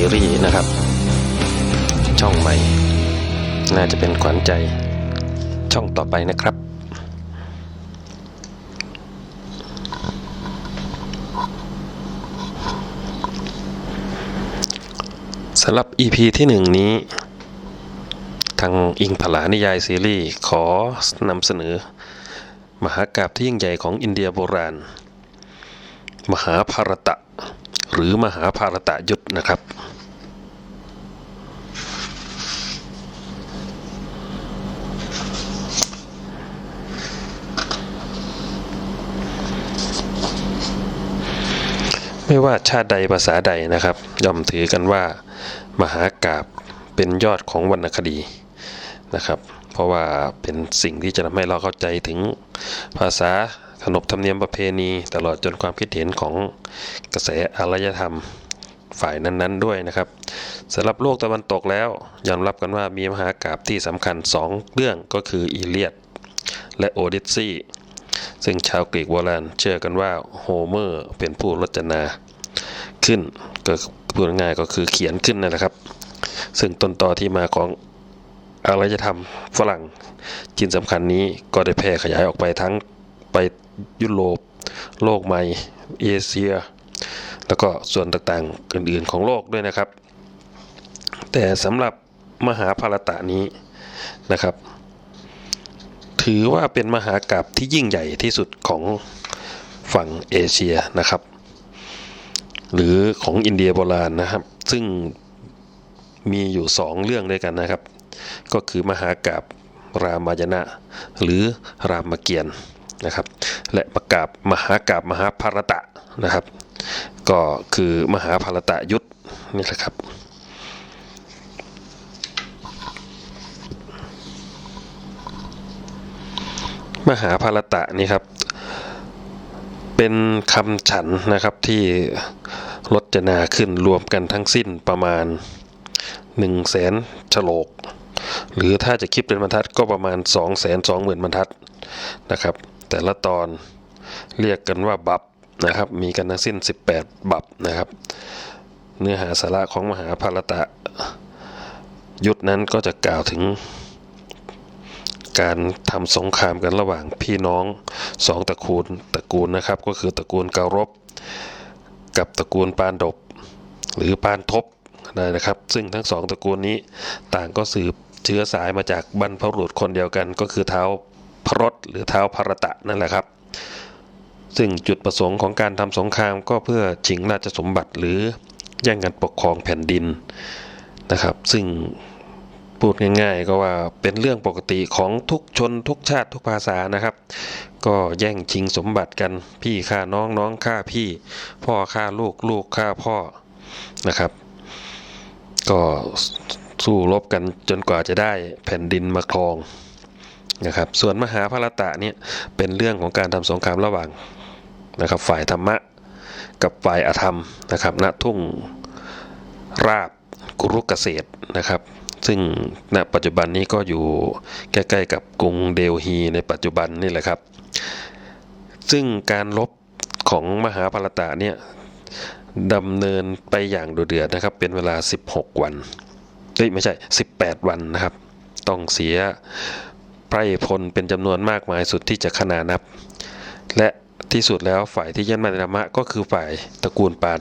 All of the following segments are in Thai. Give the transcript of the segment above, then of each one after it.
ซีรีส์นะครับ ช่องใหม่ น่าจะเป็นขวัญใจช่องต่อไปนะครับ สำหรับ EP ที่หนึ่งนี้ ทางอิงผลานิยายซีรีส์ขอนำเสนอ มหากราบที่ยิ่งใหญ่ของอินเดียโบราณ มหาภารตะ หรือมหาภารตะยุทธนะครับ ไม่ว่าชาติใดภาษาใดนะครับ ย่อมถือกันว่า มหากาบเป็นยอดของวรรณคดีนะครับ เพราะว่าเป็นสิ่งที่จะทำให้เราเข้าใจถึงภาษา ขนบธรรมเนียมประเพณีตลอดจนความคิดเห็นของกระแสอารยธรรมฝ่ายนั้นๆด้วยนะครับสำหรับโลกตะวันตกแล้วยอมรับกันว่ามีมหากาบที่สำคัญสองเรื่องก็คืออีเลียดและโอดิสซีซึ่งชาวกรีกโบราณเชื่อกันว่าโฮเมอร์เป็นผู้รจนาขึ้นก็พูดง่ายก็คือเขียนขึ้นนั่นแหละครับ ซึ่งต้นต่อที่มาของอารยธรรมฝรั่งจีนสำคัญนี้ก็ได้แพร่ขยายออกไปทั้ง ไปยุโรปโลกใหม่เอเชีย แล้วก็ส่วนต่างๆอื่นๆของโลกด้วยนะครับ แต่สำหรับมหาภารตะนี้นะครับ ถือว่าเป็นมหากราบที่ยิ่งใหญ่ที่สุดของฝั่งเอเชียนะครับ หรือของอินเดียโบราณนะครับ ซึ่งมีอยู่สองเรื่องด้วยกันนะครับ ก็คือมหากราบรามายณะ หรือรามเกียรติ์ นะครับ และประกาบมหากาบมหาภารตะนะครับ ก็คือมหาภารตะยุทธนี่แหละครับมหาภารตะนี่ครับ เป็นคำฉันนะครับที่รจนาขึ้นรวมกันทั้งสิ้นประมาณ1นึ่งแสนฉลก หรือถ้าจะคิดเป็นบรรทัดก็ประมาณ2องแสนสองหมื่นบรรทัดนะครับ แต่ละตอนเรียกกันว่าบับนะครับ มีกันทั้งสิ้น 18 บับนะครับ เนื้อหาสาระของมหาภารตะ ยุทธนั้นก็จะกล่าวถึง การทำสงครามกันระหว่างพี่น้องสองตระกูลตระกูลนะครับ ก็คือตระกูลเการบ กับตระกูลปานดบ หรือปานทบนะครับ ซึ่งทั้งสองตระกูลนี้ต่างก็สืบเชื้อสายมาจากบรรพบุรุษคนเดียวกันก็คือเท้า พรตหรือเท้าพรตะนั่นแหละครับ ซึ่งจุดประสงค์ของการทำสงครามก็เพื่อชิงราชสมบัติหรือแย่งกันปกครองแผ่นดินนะครับ ซึ่งพูดง่ายๆ ก็ว่าเป็นเรื่องปกติของทุกชนทุกชาติทุกภาษานะครับ ก็แย่งชิงสมบัติกันพี่ฆ่าน้องน้องฆ่าพี่ พ่อฆ่าลูกลูกฆ่าพ่อนะครับ ก็สู้รบกันจนกว่าจะได้แผ่นดินมาครอง นะครับส่วนมหาภารตะเนี่ยเป็นเรื่องของการทำสงครามระหว่างนะครับฝ่ายธรรมะกับฝ่ายอธรรมนะครับณทุ่งราบกุรุกเกษตรนะครับ ซึ่งณปัจจุบันนี้ก็อยู่ใกล้ๆกับกรุงเดลฮีในปัจจุบันนี่แหละครับ ซึ่งการลบของมหาภารตะเนี่ยดำเนินไปอย่างดุเดือดนะครับ เป็นเวลา 16 วันเอ้ยไม่ใช่ 18 วันนะครับ ต้องเสีย ไพร่พลเป็นจำนวนมากมายสุดที่จะขนานับ และที่สุดแล้วฝ่ายที่ยันในธรรมะก็คือฝ่ายตระกูลปาน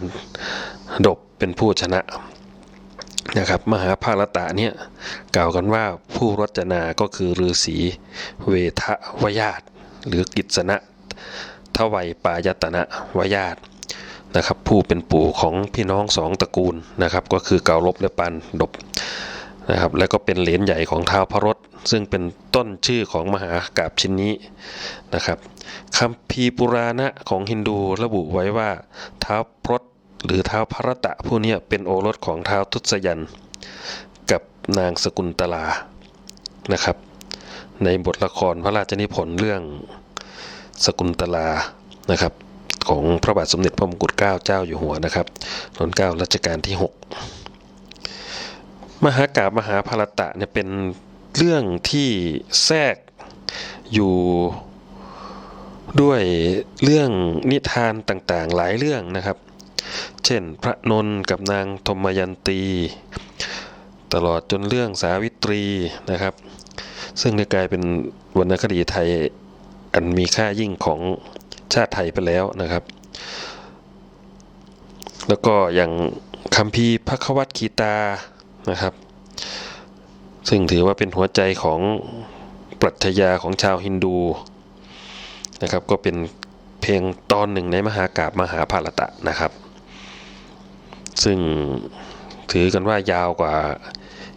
ดบเป็นผู้ชนะนะครับมหาภารตะเนี่ยกล่าวกันว่าผู้รจนาก็คือฤาษีเวทวยาตหรือกิษณะทวัยปายตนะวยาตนะครับผู้เป็นปู่ของพี่น้องสองตระกูลนะครับก็คือเกาลบและปันดบ นะครับและก็เป็นเหรียญใหญ่ของท้าวพระรถซึ่งเป็นต้นชื่อของมหากาบชิ้นนี้นะครับคำพีปุราณะของฮินดูระบุไว้ว่าท้าวพรตหรือท้าวพระตะผู้นี้เป็นโอรสของท้าวทุศยัน กับนางสกุลตลานะครับ ในบทละครพระราชนิพนธ์เรื่องสกุลตลานะครับของพระบาทสมเด็จพระมงกุฎเกล้าเจ้าอยู่หัวนะครับรัชการัชกาลที่ 6 มหากาบมหาภารตะเนี่ยเป็นเรื่องที่แทรกอยู่ด้วยเรื่องนิทานต่างๆ หลายเรื่องนะครับ เช่นพระนนกับนางธมยันตี ตลอดจนเรื่องสาวิตรีนะครับ ซึ่งได้กลายเป็นวรรณคดีไทยอันมีค่ายิ่งของชาติไทยไปแล้วนะครับ แล้วก็อย่างคัมภีพระควัตคีตา นะครับ ซึ่งถือว่าเป็นหัวใจของปรัชญาของชาวฮินดูนะครับ ก็เป็นเพลงตอนหนึ่งในมหากาบมหาภารตะนะครับ ซึ่งถือกันว่ายาวกว่า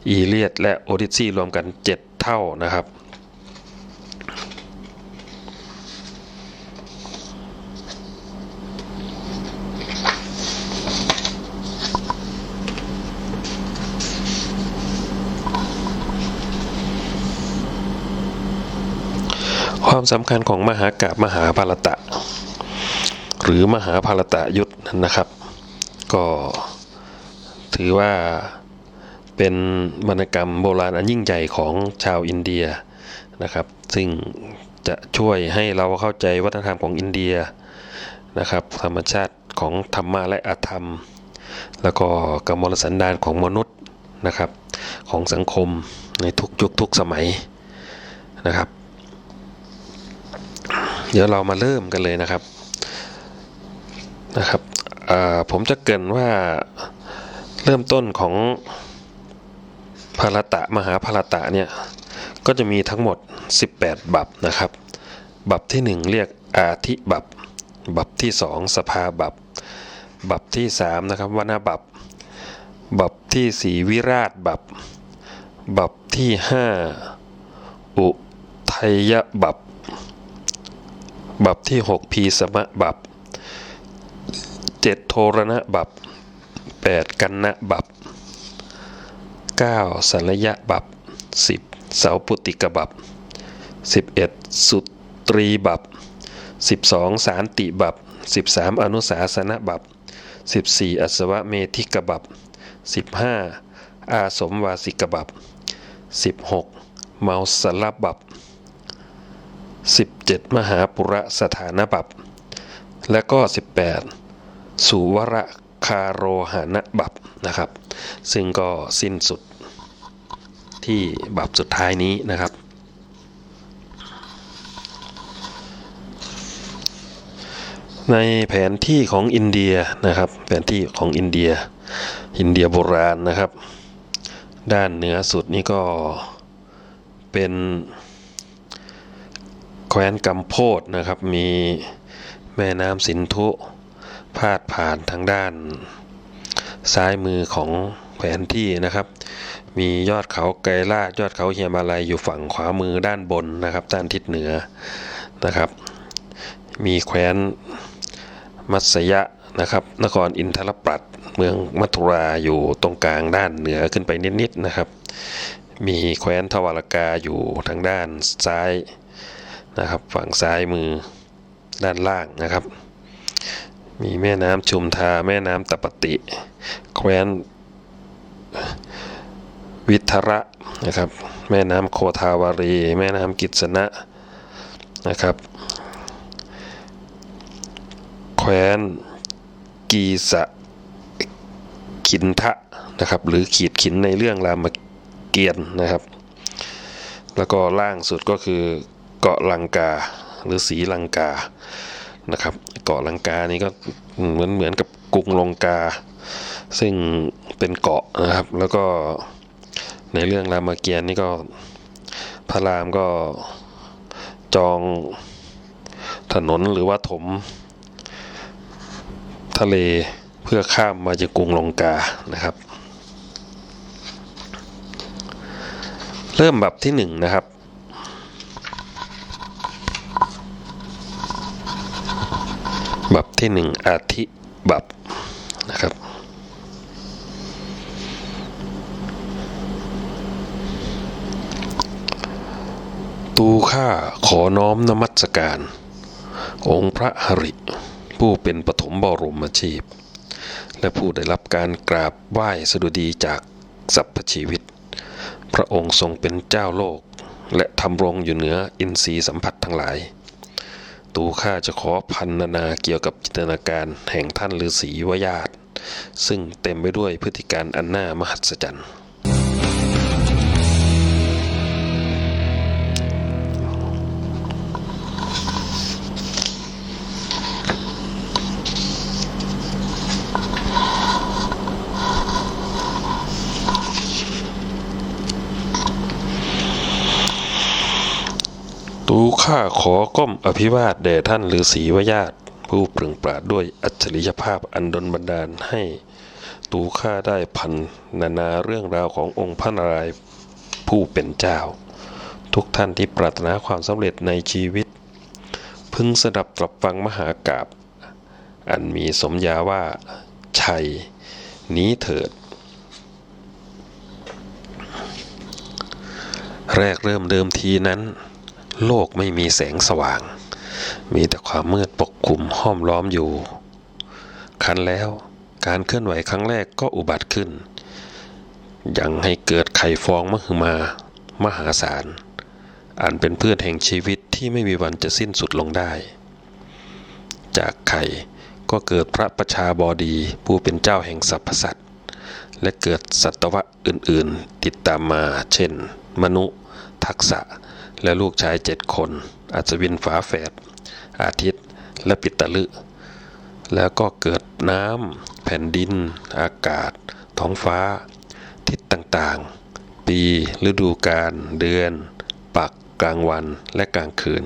อีเลียดและโอดิซีรวมกัน 7 เท่านะครับ สำคัญของมหากาบมหาภารตะ หรือมหาภารตะยุทธนั้นนะครับ ก็ถือว่าเป็นวรรณกรรมโบราณอันยิ่งใหญ่ของชาวอินเดียนะครับ ซึ่งจะช่วยให้เราเข้าใจวัฒนธรรมของอินเดียนะครับ ธรรมชาติของธรรมะและอธรรม แล้วก็กมลสันดานของมนุษย์นะครับ ของสังคมในทุกยุคทุกสมัยนะครับ เดี๋ยวเรามาเริ่มกันเลยนะครับนะครับผมจะเกรินว่าเริ่มต้นของภารตะมหาภารตะเนี่ยก็จะมีทั้งหมด 18 บับนะครับ บับที่ 1 เรียกอาธิบับ บับที่ 2 สภาบับ บับที่3นะครับวนาบับ บับที่ 4 วิราชบับ บับที่ 5 อุทัยบับ บับที่ 6 พีสมะบับ 7 โทรณบับ 8 กันนะบับ 9 สัลยะบับ 10 เสาปุติกบับ 11 สุตรีบับ 12 สารติบับ 13 อนุสาสนบับ 14อัศวะเมธิกบับ 15 อาสมวาสิกบับ 16 เมาสลบับ 17 มหาปุระสถานบับและก็ 18 สุวรคาโรหานบับนะครับ ซึ่งก็สิ้นสุดที่บับสุดท้ายนี้นะครับในแผนที่ของอินเดียนะครับ แผนที่ของอินเดีย อินเดียโบราณนะครับ ด้านเหนือสุดนี่ก็เป็น แคว้นกัมโพดนะครับ มีแม่น้ำสินธุพาดผ่านทางด้าน ซ้ายมือของแผนที่นะครับ มียอดเขาไกลาดยอดเขาเฮียมาลัยอยู่ฝั่งขวามือด้านบนนะครับ ด้านทิศเหนือนะครับ มีแคว้นมัตสยะนะครับ นครอินทรปรัตน์เมืองมัทุราอยู่ตรงกลางด้านเหนือขึ้นไปนิดๆนะครับ มีแคว้นทวารกาอยู่ทางด้านซ้าย นะครับฝั่งซ้ายมือด้านล่างนะครับ มีแม่น้ำชุมทาแม่น้ำตะปติ แคว้นวิทระนะครับ แม่น้ำโคทาวารี แม่น้ำกิษณะนะครับ แคว้นกีสะขินทะนะครับ หรือขีดขินในเรื่องรามเกียรตินะครับ แล้วก็ล่างสุดก็คือ เกาะลังกาหรือสีลังกานะครับ เกาะลังกานี่ก็เหมือนเหมือนกับกรุงลงกา ซึ่งเป็นเกาะนะครับ แล้วก็ในเรื่องรามเกียรตินี่ก็พระรามก็จองถนนหรือว่าถม ทะเลเพื่อข้ามมาจากกรุงลงกานะครับ เริ่มแบบที่หนึ่งนะครับ บับ ที่หนึ่งอาทิบับนะครับตูข้าขอน้อมนมัสการ องค์พระหริ ผู้เป็นปฐมบรมชีพ และผู้ได้รับการกราบไหว้สดุดีจากสรรพชีวิต พระองค์ทรงเป็นเจ้าโลก และทำรงอยู่เหนืออินทรีย์สัมผัสทั้งหลาย ตูข้าจะขอพันนาเกี่ยวกับจินตนาการแห่งท่านฤาษีวยาตซึ่งเต็มไปด้วยพฤติการอันน่ามหัศจรรย์ ข้าขอก้มอภิวาทแด่ท่านฤาษีวญาติผู้เปล่งปราดด้วยอัจฉริยภาพอันดลบันดาลให้ ตูข้าได้พันนานาเรื่องราวขององค์พระนารายณ์ผู้เป็นเจ้า ทุกท่านที่ปรารถนาความสำเร็จในชีวิต พึงสดับตรับฟังมหากาบอันมีสมญาว่า ชัย นี้เถิด แรกเริ่มเดิมทีนั้น โลกไม่มีแสงสว่าง มีแต่ความมืดปกคลุมห้อมล้อมอยู่ ครั้นแล้วการเคลื่อนไหวครั้งแรกก็อุบัติขึ้น ยังให้เกิดไข่ฟองมหึมามหาศาล อันเป็นเพื่อนแห่งชีวิตที่ไม่มีวันจะสิ้นสุดลงได้ จากไข่ก็เกิดพระประชาบดีผู้เป็นเจ้าแห่งสรรพสัตว์ และเกิดสัตวะอื่นๆ ติดตามมา เช่น มนุษย์ทักษะ และลูกชายเจ็ดคน อัศวินฝาแฝดอาทิตย์และปิตะลึแล้วก็เกิดน้ำแผ่นดิน อากาศ ท้องฟ้า ทิศต่างๆ ปีฤดูกาลเดือน ปักกลางวันและกลางคืน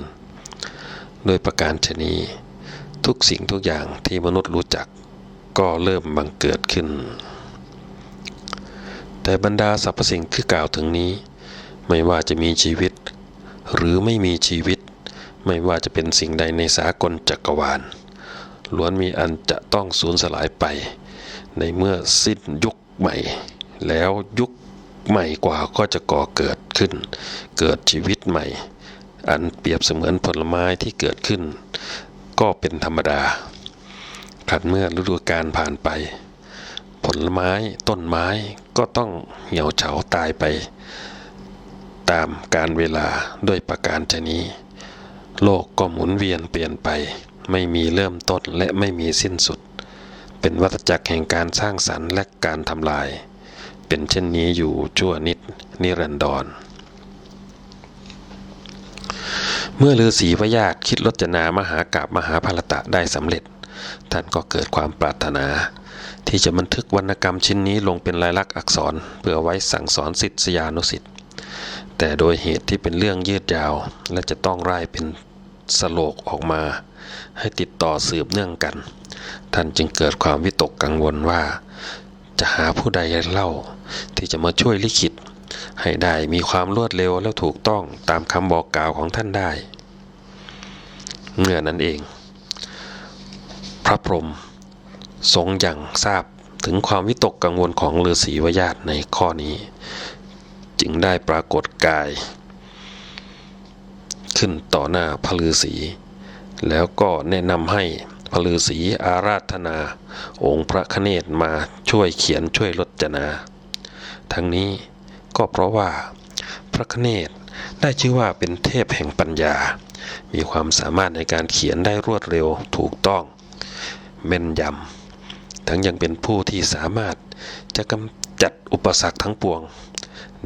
โดยประการชนีทุกสิ่งทุกอย่างที่มนุษย์รู้จักก็เริ่มบังเกิดขึ้น แต่บรรดาสรรพสิ่งที่กล่าวถึงนี้ ไม่ว่าจะมีชีวิต หรือไม่มีชีวิต ไม่ว่าจะเป็นสิ่งใดในสากลจักรวาล ล้วนมีอันจะต้องสูญสลายไป ในเมื่อสิ้นยุคใหม่ แล้วยุคใหม่กว่าก็จะก่อเกิดขึ้น เกิดชีวิตใหม่ อันเปรียบเสมือนผลไม้ที่เกิดขึ้น ก็เป็นธรรมดาขัดเมื่อฤดูกาลผ่านไป ผลไม้ต้นไม้ก็ต้องเหี่ยวเฉาตายไป ตามการเวลาด้วยประการชนี้ โลกก็หมุนเวียนเปลี่ยนไป ไม่มีเริ่มต้นและไม่มีสิ้นสุด เป็นวัฏจักรแห่งการสร้างสรรค์และการทำลาย เป็นเช่นนี้อยู่ชั่วนิดนิรันดร เมื่อฤาษีพญาตคิดรจนามหากาบมหาภารตะได้สำเร็จ ท่านก็เกิดความปรารถนาที่จะบันทึกวรรณกรรมชิ้นนี้ลงเป็นลายลักษณ์อักษร เพื่อไว้สั่งสอนศิษยานุศิษย์ แต่โดยเหตุที่เป็นเรื่องยืดยาว และจะต้องร่ายเป็นสโลกออกมา ให้ติดต่อสืบเนื่องกัน ท่านจึงเกิดความวิตกกังวลว่า จะหาผู้ใดเล่า ที่จะมาช่วยลิขิต ให้ได้มีความรวดเร็วและถูกต้องตามคำบอกกล่าวของท่านได้ เมื่อนั้นเอง พระพรหมทรงอย่างทราบถึงความวิตกกังวลของฤาษีวญาตในข้อนี้ จึงได้ปรากฏกาย ขึ้นต่อหน้าพระฤาษีแล้วก็แนะนำให้พระฤาษีอาราธนา องค์พระคเนศมาช่วยเขียนช่วยรจนา ทั้งนี้ก็เพราะว่าพระคเนศได้ชื่อว่าเป็นเทพแห่งปัญญา มีความสามารถในการเขียนได้รวดเร็วถูกต้องแม่นยำ ทั้งยังเป็นผู้ที่สามารถจะกำจัดอุปสรรคทั้งปวง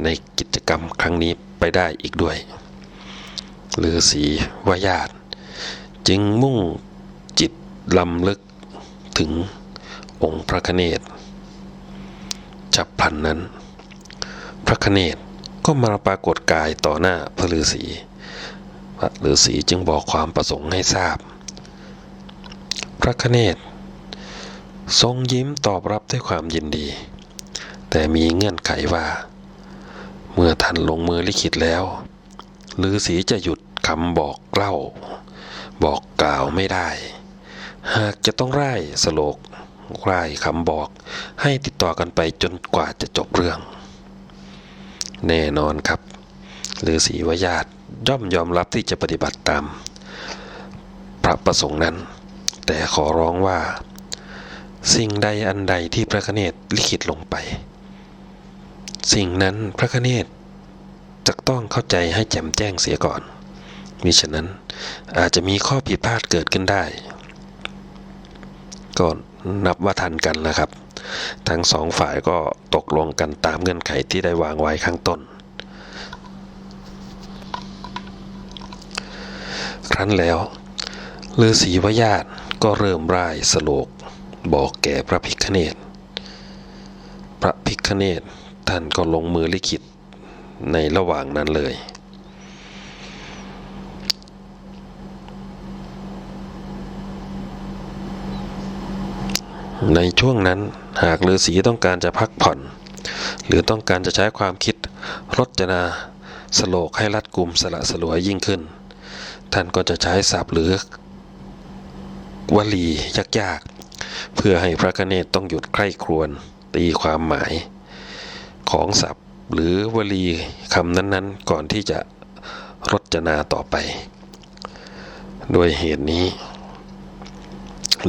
ในกิจกรรมครั้งนี้ไปได้อีกด้วยฤาษีวายาตจึงมุ่งจิตลำลึกถึงองค์พระคเนศฉับพันนั้น พระคเนศก็มาปรากฏกายต่อหน้าพระฤาษีพระฤาษีจึงบอกความประสงค์ให้ทราบ พระคเนศทรงยิ้มตอบรับด้วยความยินดี แต่มีเงื่อนไขว่า เมื่อท่านลงมือลิขิตแล้วฤาษีจะหยุดคำบอกเล่า บอกกล่าวไม่ได้ หากจะต้องไล่สโลกไล่คำบอก ให้ติดต่อกันไปจนกว่าจะจบเรื่อง แน่นอนครับฤาษีวญาติย่อมยอมรับที่จะปฏิบัติตาม พระประสงค์นั้น แต่ขอร้องว่า สิ่งใดอันใดที่พระคเนศลิขิตลงไป สิ่งนั้นพระคเนศจะต้องเข้าใจให้แจ่มแจ้งเสียก่อน มิฉะนั้นอาจจะมีข้อผิดพลาดเกิดขึ้นได้ ก็นับว่าทันกันแล้วครับ ทั้งสองฝ่ายก็ตกลงกันตามเงื่อนไขที่ได้วางไว้ข้างต้น ครั้นแล้วฤาษีวญาติก็เริ่มร่ายสโลกบอกแก่พระภิกขเนศพระภิกขเนศ ท่านก็ลงมือลิขิตในระหว่างนั้นเลย ในช่วงนั้นหากฤาษีต้องการจะพักผ่อน หรือต้องการจะใช้ความคิดรจนาสโลกให้รัดกุมสละสลวยยิ่งขึ้น ท่านก็จะใช้ศัพท์หรือวลียากๆ เพื่อให้พระกเนตต้องหยุดใคร่ครวญตีความหมาย ของศัพท์ หรือวลีคำนั้นๆ ก่อนที่จะรจนาต่อไป โดยเหตุนี้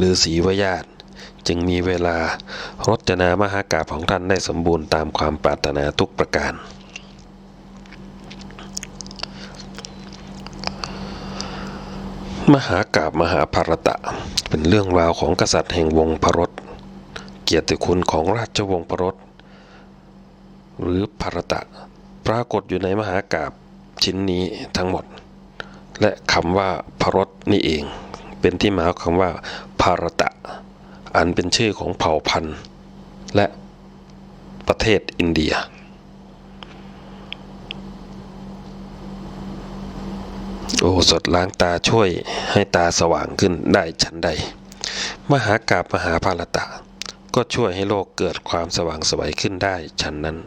ฤาษีวญาตจึงมีเวลารจนามหากาพของท่านได้สมบูรณ์ตามความปรารถนาทุกประการ มหากาบมหาภารตะ เป็นเรื่องราวของกษัตริย์แห่งวงพรตเกียรติคุณของราชวงศ์พรต หรือภารตะ ปรากฏอยู่ในมหากาบชิ้นนี้ทั้งหมด และคำว่าพรตนี่เอง เป็นที่มาของคำว่าภารตะ อันเป็นชื่อของเผ่าพันธุ์ และประเทศอินเดียโอสถล้างตาช่วยให้ตาสว่างขึ้นได้ชั้นใด มหากาบมหาภารตะ ก็ช่วยให้โลกเกิดความสว่างไสวัยขึ้นได้ชั้นนั้น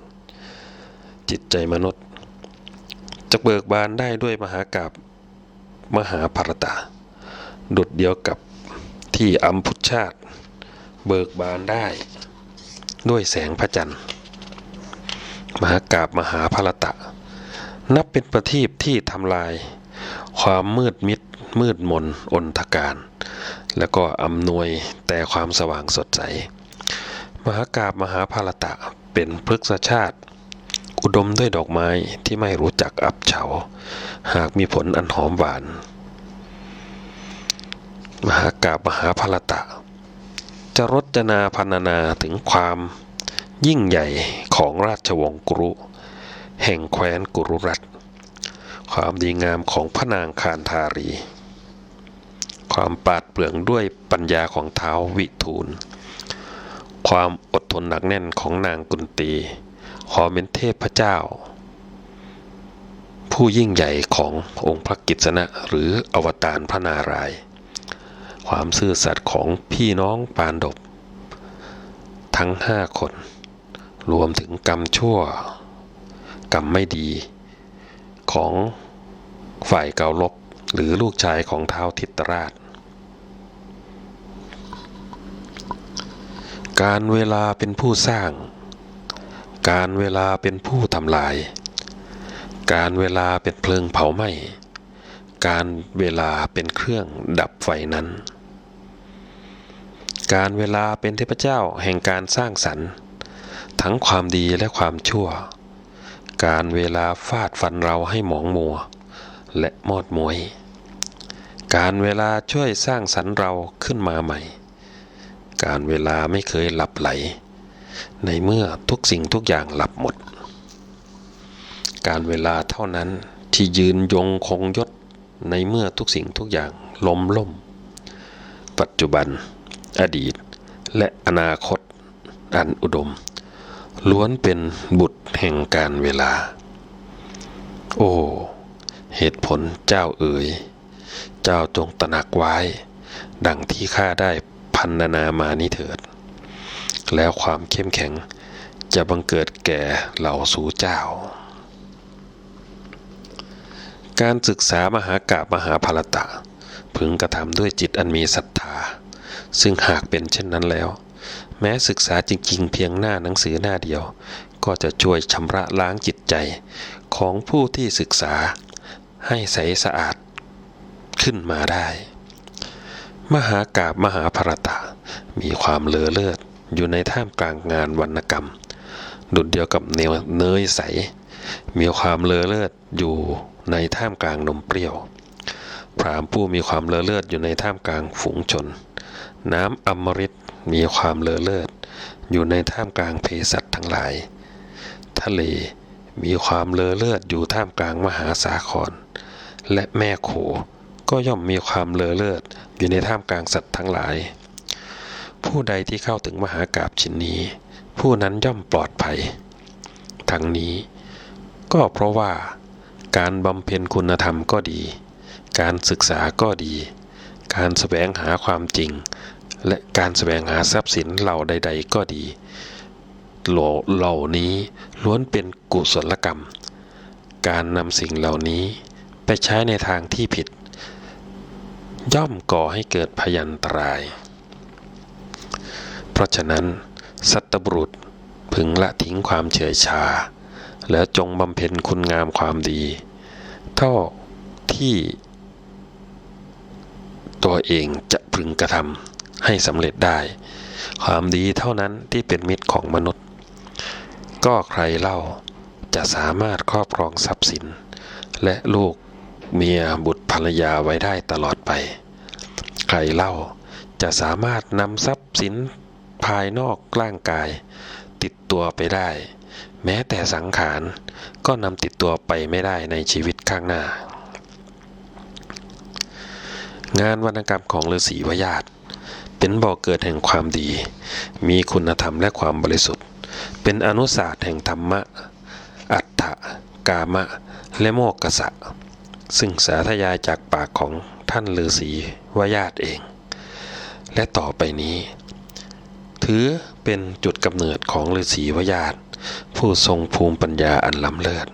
จิตใจมนุษย์จะเบิกบานได้ด้วยมหากาบมหาภารตะดุดเดียวกับที่อัมพุชาติ เบิกบานได้ ด้วยแสงพระจันทร์ มหากาบมหาภารตะ นับเป็นประทีปที่ทำลาย ความมืดมิดมืดมนอนทการ แล้วก็อำนวยแต่ความสว่างสดใส มหากาบมหาภารตะเป็นพฤกษชาติ อุดมด้วยดอกไม้ที่ไม่รู้จักอับเฉา หากมีผลอันหอมหวาน มหากาบมหาภารตะ จะรจนาพรรณนาถึงความยิ่งใหญ่ของราชวงศ์กรุ แห่งแคว้นกุรุรัตความดีงามของพระนางคานธารี ความปาดเปรื่องด้วยปัญญาของเท้าวิทูล ความอดทนหนักแน่นของนางกุนตี ความเป็นเทพเจ้า ผู้ยิ่งใหญ่ขององค์พระกิษณะหรืออวตารพระนาราย ความซื่อสัตย์ของพี่น้องปานดบ ทั้งห้าคน รวมถึงกรรมชั่ว กรรมไม่ดีของฝ่ายเกาลบหรือลูกชายของเท้าวทิตราช การเวลาเป็นผู้สร้าง การเวลาเป็นผู้ทำลาย การเวลาเป็นเพลิงเผาไหม้ การเวลาเป็นเครื่องดับไฟนั้น การเวลาเป็นเทพเจ้าแห่งการสร้างสรรค์ ทั้งความดีและความชั่ว การเวลาฟาดฟันเราให้หมองมัว และมอดมวย การเวลาช่วยสร้างสรรค์เราขึ้นมาใหม่ การเวลาไม่เคยหลับไหล ในเมื่อทุกสิ่งทุกอย่างหลับหมด การเวลาเท่านั้นที่ยืนยงคงยศในเมื่อทุกสิ่งทุกอย่างล้มล่ม ปัจจุบัน อดีต และอนาคต อันอุดม ล้วนเป็นบุตรแห่งการเวลา โอ้ เหตุผลเจ้าเอ๋ย เจ้าจงตระหนักไว้ ดังที่ข้าได้พันนามานี้เถิด แล้วความเข้มแข็งจะบังเกิดแก่เหล่าสูเจ้า การศึกษามหากาบมหาภารตะ พึงกระทำด้วยจิตอันมีศรัทธา ซึ่งหากเป็นเช่นนั้นแล้ว แม้ศึกษาจริงๆเพียงหน้าหนังสือหน้าเดียว ก็จะช่วยชำระล้างจิตใจของผู้ที่ศึกษาให้ใสสะอาดขึ้นมาได้ มหากาบมหาภารตะ มีความเลอเลิศ อยู่ในท่ามกลางงานวรรณกรรม ดุดเดียวกับเนวเนยใส มีความเลอเลิศอยู่ในท่ามกลางนมเปรี้ยว พรามผู้มีความเลอเลิศอยู่ในท่ามกลางฝูงชน น้ำอมฤตมีความเลอเลิศอยู่ในท่ามกลางเพสัตทั้งหลาย ทะเลมีความเลอเลิศอยู่ท่ามกลางมหาสาคร และแม่โขก็ย่อมมีความเลอเลิศอยู่ในท่ามกลางสัตว์ทั้งหลาย ผู้ใดที่เข้าถึงมหากาบชิ้นนี้ ผู้นั้นย่อมปลอดภัย ทั้งนี้ ก็เพราะว่าการบำเพ็ญคุณธรรมก็ดี การศึกษาก็ดี การแสวงหาความจริง และการแสวงหาทรัพย์สินเหล่าใด ๆ ก็ดี เหล่าเหล่านี้ล้วนเป็นกุศลกรรม การนำสิ่งเหล่านี้ไปใช้ในทางที่ผิด ย่อมก่อให้เกิดพยันตราย เพราะฉะนั้น สัตบุรุษพึงละทิ้งความเฉยชา แล้วจงบำเพ็ญคุณงามความดี เท่าที่ตัวเองจะพึงกระทำให้สำเร็จได้ ความดีเท่านั้นที่เป็นมิตรของมนุษย์ ก็ใครเล่าจะสามารถครอบครองทรัพย์สิน และลูกเมียบุตรภรรยาไว้ได้ตลอดไป ใครเล่าจะสามารถนำทรัพย์สิน ภายนอกร่างกาย ติดตัวไปได้ แม้แต่สังขารก็นำติดตัวไปไม่ได้ในชีวิตข้างหน้า งานวรรณกรรมของฤาษีวญาตเป็นบ่อกเกิดแห่งความดี มีคุณธรรมและความบริสุทธิ์ เป็นอนุศาสตร์แห่งธรรมะ อัตถะกามะ และโมกขสะซึ่งสาธยายจากปากของท่านฤาษีวญาตเอง และต่อไปนี้ ถือเป็นจุดกำเนิดของฤาษีวญาตผู้ทรงภูมิปัญญาอันล้ำเลิศ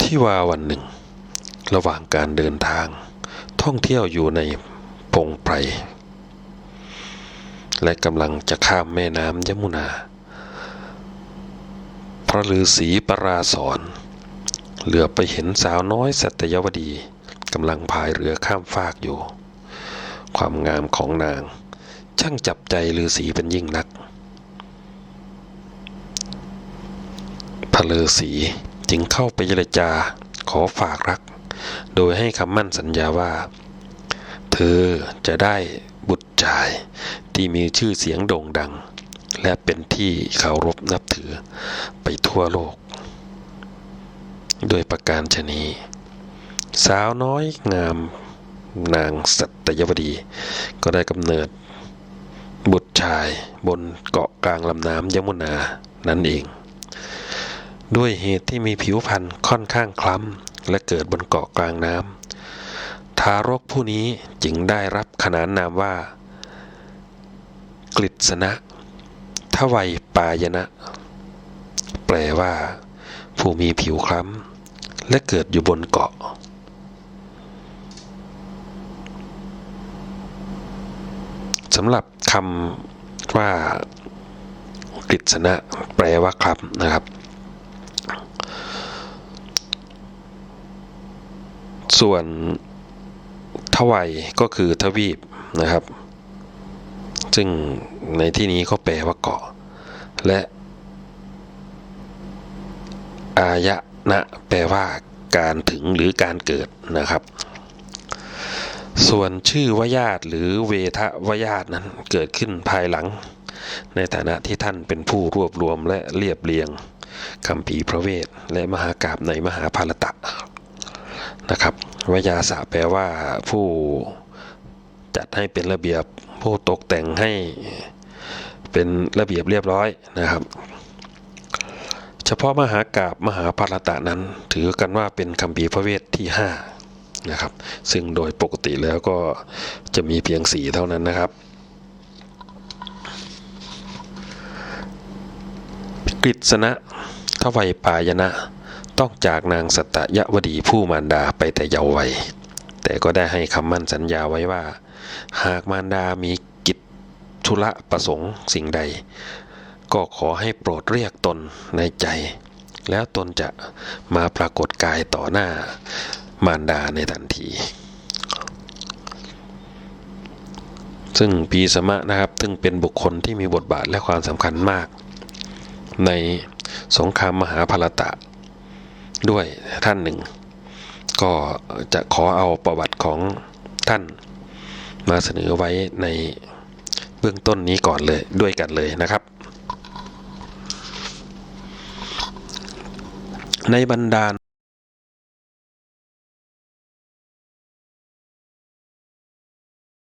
ที่ว่าวันหนึ่ง ระหว่างการเดินทาง ท่องเที่ยวอยู่ในพงไพรและกำลังจะข้ามแม่น้ำยมุนา พระฤาษีปราศรเหลือไปเห็นสาวน้อยสัตยวดีกำลังพายเรือข้ามฟากอยู่ ความงามของนาง ช่างจับใจฤาษีเป็นยิ่งนักพระฤาษีจึงเข้าไปเจรจาขอฝากรัก โดยให้คำมั่นสัญญาว่า เธอจะได้บุตรชายที่มีชื่อเสียงโด่งดัง และเป็นที่เคารพนับถือไปทั่วโลก โดยประการชนีสาวน้อยงาม นางสัตยวดี ก็ได้กำเนิด บุตรชายบนเกาะกลางลำน้ำยมุนานั่นเอง ด้วยเหตุที่มีผิวพรรณค่อนข้างคล้ำ และเกิดบนเกาะกลางน้ำทารกผู้นี้จึงได้รับขนานนามว่า กฤษณะทวัยปายนะ แปลว่า ผู้มีผิวคล้ำ และเกิดอยู่บนเกาะ สำหรับคำว่ากฤษณะแปลว่าคล้ำนะครับ ส่วนทวัยก็คือทวีปนะครับ ซึ่งในที่นี้ก็แปลว่าเกาะ และอายะนะแปลว่าการถึงหรือการเกิดนะครับ ส่วนชื่อวยาตหรือเวทวยาตนั้นเกิดขึ้นภายหลัง ในฐานะที่ท่านเป็นผู้รวบรวมและเรียบเรียงคำภีพระเวทและมหากาบในมหาภารตะนะครับวยาสะแปลว่าผู้จัดให้เป็นระเบียบผู้ตกแต่งให้เป็นระเบียบเรียบร้อยนะครับ เฉพาะมหากาบมหาภารตะนั้น ถือกันว่าเป็นคำภีพระเวทที่ 5 นะครับ ซึ่งโดยปกติแล้วก็จะมีเพียงสีเท่านั้นนะครับกฤษณะทวัยปายนะ ต้องจากนางสตยวดีผู้มารดาไปแต่เยาว์วัย แต่ก็ได้ให้คำมั่นสัญญาไว้ว่า หากมารดามีกิจธุระประสงค์สิ่งใด ก็ขอให้โปรดเรียกตนในใจ แล้วตนจะมาปรากฏกายต่อหน้า มารดาในทันที ซึ่งปีสมะนะครับ ซึ่งเป็นบุคคลที่มีบทบาทและความสำคัญมาก ในสงครามมหาภารตะ ด้วยท่านหนึ่ง ก็จะขอเอาประวัติของท่านมาเสนอไว้ในเบื้องต้นนี้ก่อนเลยด้วยกันเลยนะครับ ในบรรดา